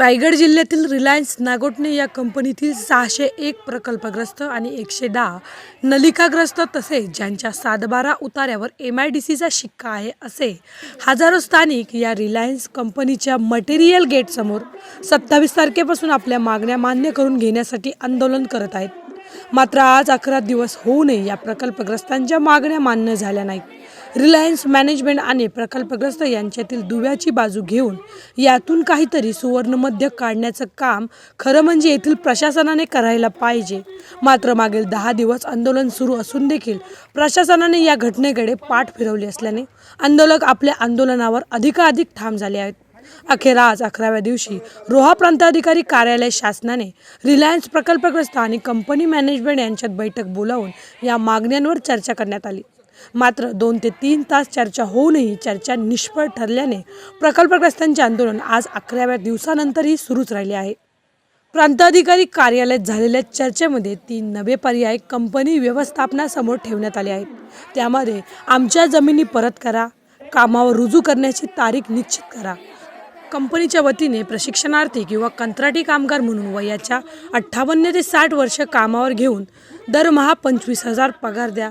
रायगड जिल्ह्यातील रिलायन्स नागोटणे या कंपनीतील सहाशे एक प्रकल्पग्रस्त आणि एकशे दहा नलिकाग्रस्त तसेच ज्यांच्या सातबारा उतार्यावर एम आय डी सीचा शिक्का आहे असे हजारो स्थानिक या रिलायन्स कंपनीच्या मटेरियल गेटसमोर सत्तावीस तारखेपासून आपल्या मागण्या मान्य करून घेण्यासाठी आंदोलन करत आहेत. मात्र आज अकरा दिवस होऊनही या प्रकल्पग्रस्तांच्या मागण्या मान्य झाल्या नाहीत. रिलायन्स मॅनेजमेंट आणि प्रकल्पग्रस्त यांच्यातील दुव्याची बाजू घेऊन यातून काहीतरी सुवर्णमध्य काढण्याचं काम खरं म्हणजे येथील प्रशासनाने करायला पाहिजे. मात्र मागील दहा दिवस आंदोलन सुरू असून देखील प्रशासनाने या घटनेकडे पाठ फिरवली असल्याने आंदोलक आपल्या आंदोलनावर अधिकाधिक ठाम झाले आहेत. अखेर आज अकराव्या दिवशी रोहा प्रांताधिकारी कार्यालय शासनाने रिलायन्स प्रकल्पग्रस्त आणि कंपनी मॅनेजमेंट यांच्यात बैठक बोलावून या मागण्यांवर चर्चा करण्यात आली. मात्र दोन ते तीन तास चर्चा होऊनही चर्चा निष्फळ ठरल्याने प्रकल्पग्रस्तांचे आंदोलन आज अकराव्या दिवसानंतरही सुरूच राहिले आहे. प्रांताधिकारी कार्यालयात झालेल्या चर्चेमध्ये तीन नवे पर्याय कंपनी व्यवस्थापनासमोर ठेवण्यात आले आहेत. त्यामध्ये आमच्या जमिनी परत करा कामावर रुजू करण्याची तारीख निश्चित करा. कंपनीच्या वतीने प्रशिक्षणार्थी किंवा कंत्राटी कामगार म्हणून वयाच्या अठ्ठावन्न ते साठ वर्ष कामावर घेऊन दरमहा पंचवीस हजार पगार द्या.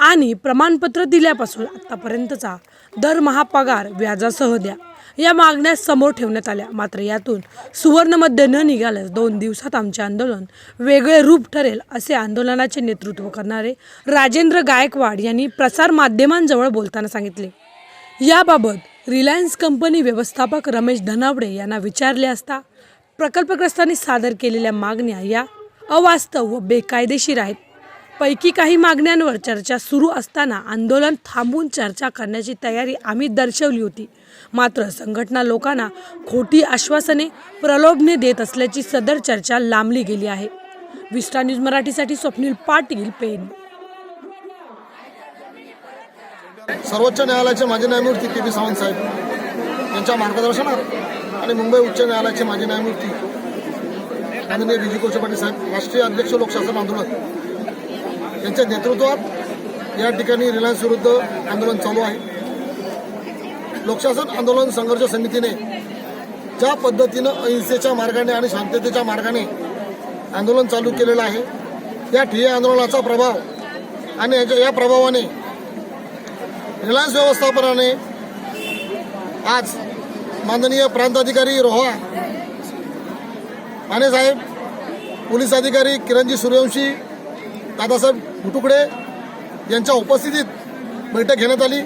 आणि प्रमाणपत्र दिल्यापासून आत्तापर्यंतचा दरमहा पगार व्याजासह द्या. या मागण्या समोर ठेवण्यात आल्या. मात्र यातून सुवर्णमध्ये न निघाल्यास दोन दिवसात आमचे आंदोलन वेगळे रूप ठरेल असे आंदोलनाचे नेतृत्व करणारे राजेंद्र गायकवाड यांनी प्रसार माध्यमांजवळ बोलताना सांगितले. याबाबत रिलायन्स कंपनी व्यवस्थापक रमेश धनावडे यांना विचारले असता प्रकल्पग्रस्तांनी सादर केलेल्या मागण्या या अवास्तव व बेकायदेशीर आहेत. पैकी काही मागण्यांवर चर्चा सुरू असताना आंदोलन थांबून चर्चा करण्याची तयारी आम्ही दर्शवली होती. मात्र संघटना लोकांना खोटी आश्वासने प्रलोभने देत असल्याची सदर चर्चा लांबली गेली आहे. विस्टा न्यूज मराठीसाठी स्वप्नील पाटील पेन. सर्वोच्च न्यायालयाचे माजी न्यायमूर्ती के पी सावंत साहेब यांच्या मार्गदर्शनात आणि मुंबई उच्च न्यायालयाचे माजी न्यायमूर्ती आदरणीय विजय कोचे पाटील साहेब राष्ट्रीय अध्यक्ष लोकशासन आंदोलन यांच्या नेतृत्वात या ठिकाणी रिलायन्स विरुद्ध आंदोलन चालू आहे. लोकशासन आंदोलन संघर्ष समितीने ज्या पद्धतीनं अहिंसेच्या मार्गाने आणि शांततेच्या मार्गाने आंदोलन चालू केलेलं आहे या ठिय्या आंदोलनाचा प्रभाव आणि याच्या या प्रभावाने रिलायन्स व्यवस्थापनाने आज माननीय प्रांताधिकारी रोहा माने साहेब पोलीस अधिकारी किरणजी सूर्यवंशी दादासाहेब मुटुकडे यांच्या उपस्थितीत बैठक घेण्यात आली.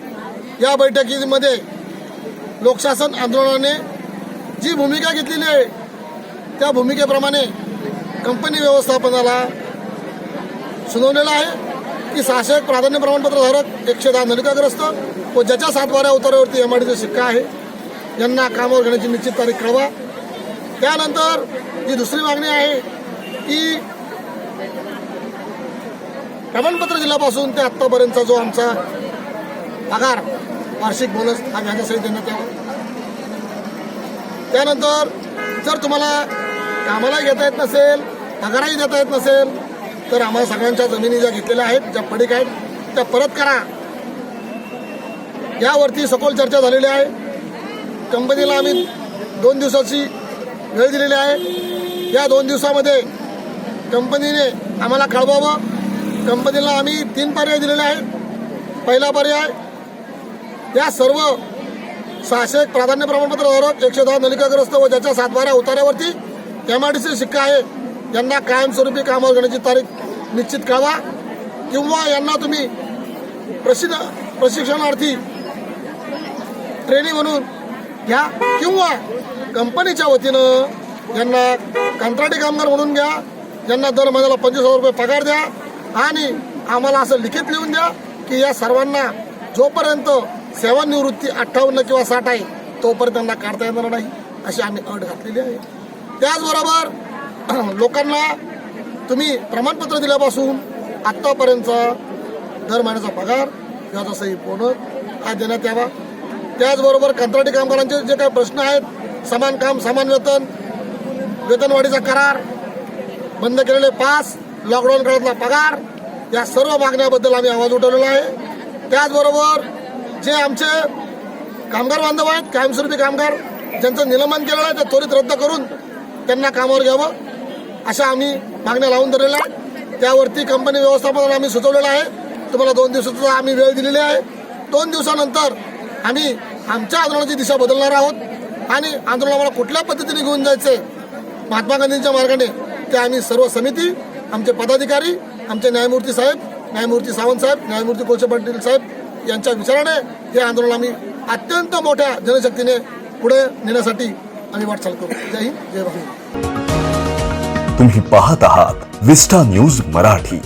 या बैठकीमध्ये लोकशासन आंदोलनाने जी भूमिका घेतलेली आहे त्या भूमिकेप्रमाणे कंपनी व्यवस्थापनाला सुनावलेलं आहे. की सहाशे एक प्राधान्य प्रमाणपत्र धारक एकशे दहा नलिकाग्रस्त व ज्याच्या सातवाऱ्या उतारावरती एम आय शिक्का आहे यांना कामावर घेण्याची निश्चित तारीख कळवा त्यानंतर जी दुसरी मागणी आहे की प्रमाणपत्र दिल्यापासून ते आत्तापर्यंतचा जो आमचा पगार वार्षिक बोनस हा व्याजासहित देण्यात यावा त्यानंतर जर तुम्हाला कामाला घेता येत नसेल पगारही देता येत नसेल तर आम्हाला सगळ्यांच्या जमिनी ज्या घेतलेल्या आहेत ज्या पडीक आहेत त्या परत करा. यावरती सखोल चर्चा झालेली आहे. कंपनीला आम्ही दोन दिवसाची वेळ दिलेली आहे. या दोन दिवसामध्ये कंपनीने आम्हाला कळवावं कंपनीला आम्ही तीन पर्याय दिलेले आहेत. पहिला पर्याय या सर्व सहाशे एक प्राधान्य प्रमाणपत्र धारक एकशे दहा नलिकाग्रस्त व ज्याच्या सातबारा उतार्यावरती एम आय डी सी शिक्का आहे यांना कायमस्वरूपी कामावर घेण्याची तारीख निश्चित करावा किंवा यांना तुम्ही प्रशिद प्रशिक्षणार्थी ट्रेनिंग म्हणून घ्या. किंवा कंपनीच्या वतीनं यांना कंत्राटी कामगार म्हणून घ्या. यांना दर महिन्याला पंचवीस हजार रुपये पगार द्या. आणि आम्हाला असं लिखित लिहून द्या की या सर्वांना जोपर्यंत सेवानिवृत्ती अठ्ठावन्न किंवा साठ आहे तोपर्यंत त्यांना काढता येणार नाही अशी आम्ही अट घातलेली आहे. त्याचबरोबर लोकांना तुम्ही प्रमाणपत्र दिल्यापासून आत्तापर्यंतचा दर महिन्याचा पगार व्याजासही बोनस हा देण्यात यावा. त्याचबरोबर कंत्राटी कामगारांचे जे काही प्रश्न आहेत समान काम समान वेतन वेतनवाढीचा करार बंद केलेले पास लॉकडाऊन काळातला पगार या सर्व मागण्याबद्दल आम्ही आवाज उठवलेला आहे. त्याचबरोबर जे आमचे कामगार बांधव आहेत कायमस्वरूपी कामगार ज्यांचं निलंबन केलेलं आहे ते त्वरित रद्द करून त्यांना कामावर घ्यावं अशा आम्ही मागण्या लावून धरलेल्या आहेत. त्यावरती कंपनी व्यवस्थापनाला आम्ही सुचवलेलं आहे. तुम्हाला दोन दिवसाचा आम्ही वेळ दिलेली आहे. दोन दिवसानंतर आम्ही आमच्या आंदोलनाची दिशा बदलणार आहोत आणि आंदोलन आम्हाला कुठल्या पद्धतीने घेऊन जायचे महात्मा गांधींच्या मार्गाने ते आम्ही सर्व समिती आमचे पदाधिकारी आमचे न्यायमूर्ती साहेब न्यायमूर्ती सावंत साहेब न्यायमूर्ती कोळसे पाटील साहेब यांच्या विचाराने हे आंदोलन आम्ही अत्यंत मोठ्या जनशक्तीने पुढे नेण्यासाठी आम्ही वाटचाल करू. जय हिंद जय भारत. तुम्ही पाहत आहात विस्टा न्यूज मराठी.